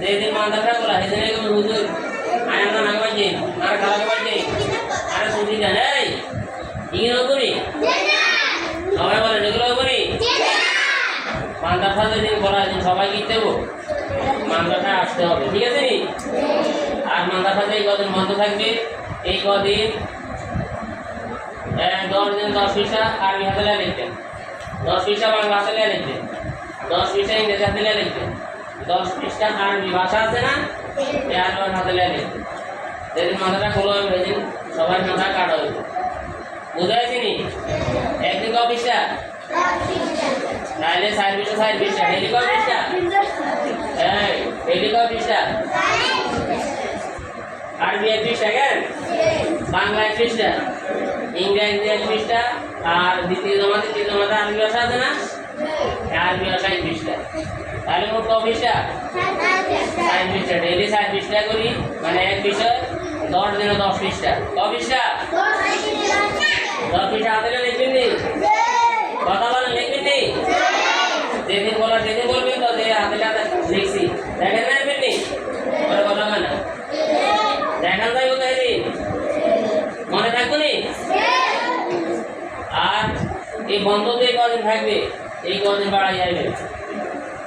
যেদিন মাদ্রাসা খোলা সেদিন এরকম হুজুর। আয়ান না নাগবাই যে আর খালাকে বাজে আরে ছুটি দেন এই করি সবাই বলেন এগুলো করি মাদ্রাসা যেদিন খোলা সেদিন সবাই কি দেবো মাদ্রাসায় আসতে হবে, ঠিক আছে নি? আর মাদ্রাসাতে এই কদিন বন্ধ থাকবে, এই কদিন দশ দিন, দশ পয়সা আরবি হাতে লিখবেন দশ পয়সা বাংলা হাতে লিখবেন দশ পয়সা ইংরেজি হাতে লিখবেন দশ পৃষ্ঠা আরবি ভাষা আছে না? এই আরবি হাতে লিখবেন যেদিন মাথাটা খোলা হবে, সেদিন সবাই মাথা কাটা হবে। বুঝা গেছে নি একদিন ক পৃষ্ঠা তাহলে চার পৃষ্ঠা চার পৃষ্ঠা হেলি ক এই হেলি ক পৃষ্ঠা আরবি এক পৃষ্ঠা কেন? বাংলা এক পৃষ্ঠা ইংরেজি আর দ্বিতীয় জমা তৃতীয় জমাতে আরবি ভাষা আছে না? আরবি ভাষা এক পৃষ্ঠা তাহলে মোট ক পৃষ্ঠা ষাট পৃষ্ঠা ডেইলি ষাট পৃষ্ঠা করি মানে এক বিষয়, দশ দিনে দশ পৃষ্ঠা। ক পৃষ্ঠা? দশ পৃষ্ঠা হাতে লিখবেন নি? কথা বলেন লিখবেন নি? যেদিন বলা যেদিন বলবেন তো, যে হাতে হাতে লিখছি। দেখেন না লিখবেন নি? কথা হয় না দেখান যাই কোথায় দিন মনে থাকব নি? আর এই বন্ধ যে কদিন থাকবে? এই কদিন বাড়াই যাবে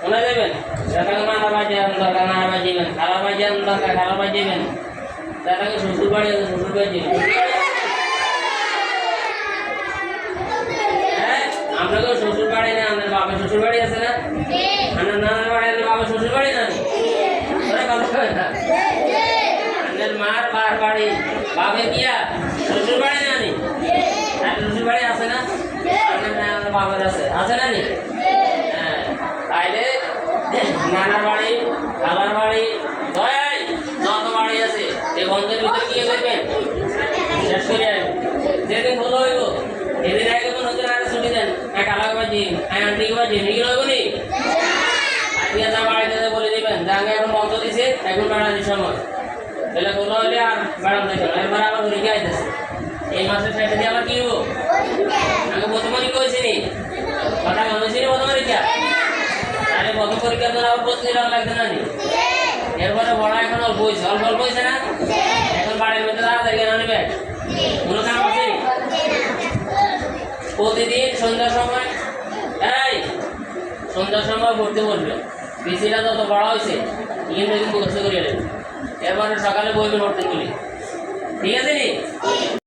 মনে দেবেন যাতাকে নানা বাজে দরকার নানা বাজিবেন খারাপ বাজে দরকার খারাপ বাজিবেন যাতাকে শ্বশুর বাড়ি আছে, শ্বশুর হ্যাঁ? আপনাকেও শ্বশুর না, আমাদের বাবার শ্বশুর আছে না? আমার নানার বাড়ি আছে বাবার শ্বশুর বাড়ি না? আমাদের মার বার বাড়ি। বাবে দিয়া শ্বশুর বাড়ি না হ্যাঁ শ্বশুর বাড়ি আছে না? বাবার আছে। আছে না নি? হ্যাঁ তাইলে নানার বাড়ি, খালার বাড়ি, দয়াই, যত বাড়ি আছে, এই বন্ধের ভিতরে কি করবেন শেষ করে যেদিন ভালো হইব এদিন আগে তো নতুন আরে ছুটি দেন। এক আলাদা বাজি, এক আন্টিকে বাজি নিগিল হইব নি? আজকে যা বাড়িতে বলে দিবেন জাঙ্গা এখন বন্ধ দিছে, এখন বেড়ানোর সময় তাহলে ভালো হইলে আর বেড়ান দেবে এবার আবার পরীক্ষা আইতেছে এই মাসের সাইডে দিয়ে আবার কি হব আগে প্রথমে কইছি নি কথা বলেছি নি প্রথম পরীক্ষা তাহলে প্রথম পরীক্ষার জন্য আবার প্রস্তুতি নেওয়া লাগবে না এরপরে বড় এখন অল্প হয়েছে অল্প অল্প হয়েছে না? এখন বাড়ির মধ্যে তাড়াতাড়ি কেন নেবে? কোনো কাম আছে প্রতিদিন সন্ধ্যার সময় এই সন্ধ্যার সময় পড়তে বলবে পিসিটা যত বড় হয়েছে কিন্তু মুখস্থ করিয়ে নেবে এরপরে সকালে বইবে পড়তে বলি ঠিক আছে নি?